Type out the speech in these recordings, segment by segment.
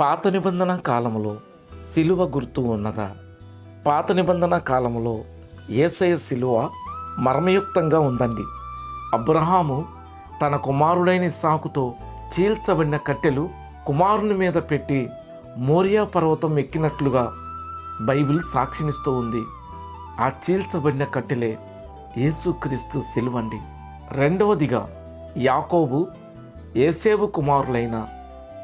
పాత నిబంధన కాలంలో సిలువ గుర్తు ఉన్నదా? పాత నిబంధన కాలంలో ఏసయ సిలువ మర్మయుక్తంగా ఉందండి. అబ్రహాము తన కుమారుడైన సాకుతో చీల్చబడిన కట్టెలు కుమారుని మీద పెట్టి మోరియా పర్వతం ఎక్కినట్లుగా బైబిల్ సాక్షినిస్తూ ఉంది. ఆ చీల్చబడిన కట్టెలే యేసుక్రీస్తు సిలువండి. రెండవదిగా యాకోబు ఏసేబు కుమారులైన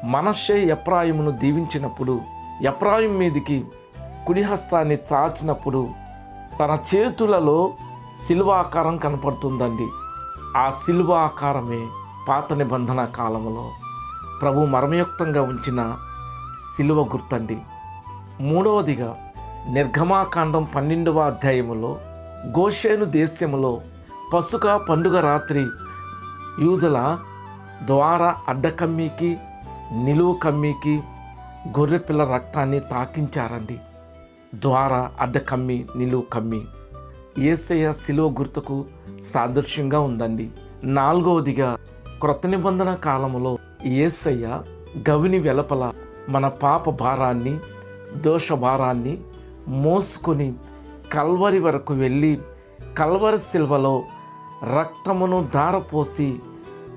మనషే ఎప్రాయిమును దీవించినప్పుడు ఎప్రాయిం మీదికి కుడిహస్తాన్ని చాచినప్పుడు తన చేతులలో శిల్వాకారం కనపడుతుందండి. ఆ శిల్వాకారమే పాత నిబంధన కాలంలో ప్రభు మర్మయుక్తంగా ఉంచిన శిలువ గుర్తండి. మూడవదిగా నిర్గమాకాండం పన్నెండవ అధ్యాయములో గోషేను దేశములో పసుక పండుగ రాత్రి యూదుల ద్వారా అడ్డకమ్మీకి నిలువు కమ్మీకి గొర్రెపిల్ల రక్తాన్ని తాకించారండి. ద్వారా అడ్డకమ్మి నిలువు కమ్మి. ఏసయ శిలువ గుర్తుకు సాదృశ్యంగా ఉందండి. నాలుగవదిగా క్రొత్త నిబంధన కాలంలో ఏసయ్య గవిని వెలపల మన పాప భారాన్ని దోష భారాన్ని మోసుకొని కల్వరి వరకు వెళ్ళి కల్వరి శిల్వలో రక్తమును ధారపోసి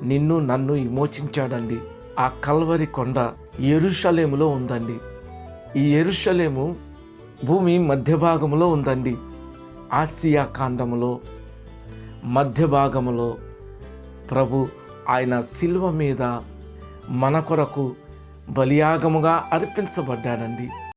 నిన్ను నన్ను విమోచించాడండి. ఆ కల్వరి కొండ ఎరుషలేములో ఉందండి. ఈ ఎరుషలేము భూమి మధ్య భాగంలో ఉందండి. ఆసియా కాండములో మధ్య భాగములో ప్రభు ఆయన శిల్వ మీద మన కొరకు బలియాగముగా అర్పించబడ్డాడండి.